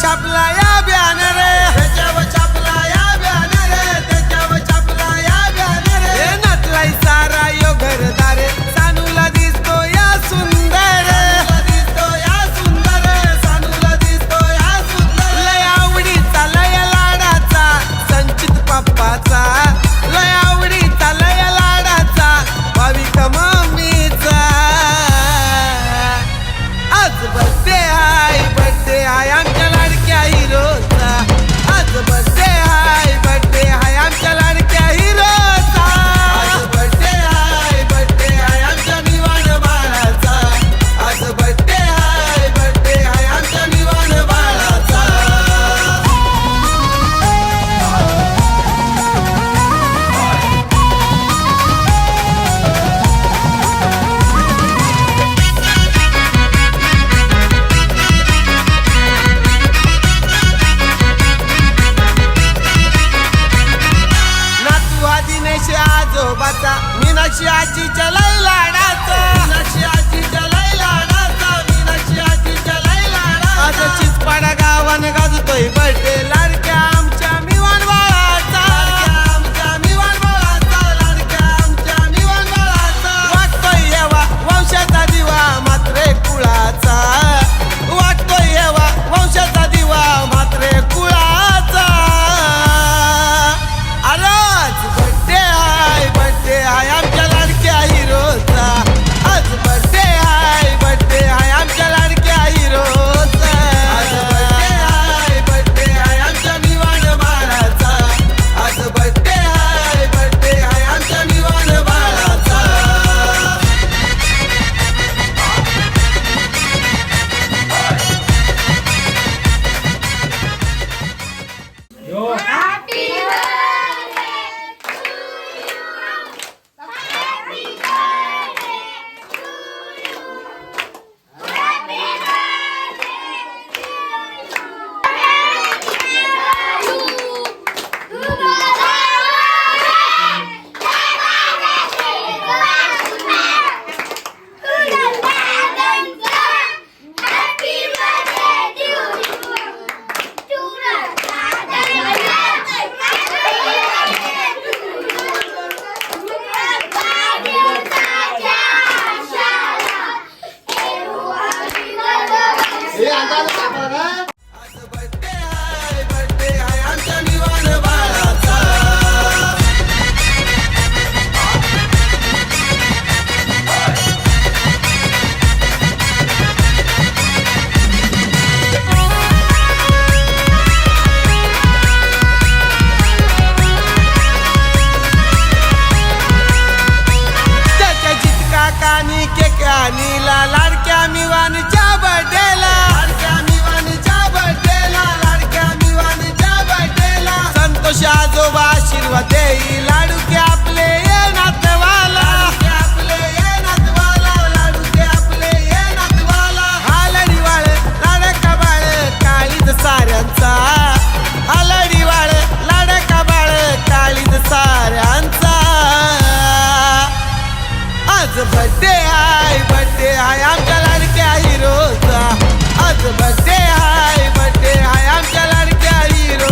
chapla ya आजोबाचा Meenakshi आजीच्या लय लाडाचा. मीनाक्षी 有 के कॅनीला लाडक्या मिवानच्या बड्डेला लाडक्या मिवानच्या बड्डेला लाडक्या मिवानच्या बड्डेला संतोष आजोबा आशीर्वाद आज बड्डे हाय बड्डे हाय, आमच्या लाडक्या हिरोचा. आज बड्डे हाय बड्डे हाय, आमच्या लाडक्या हिरो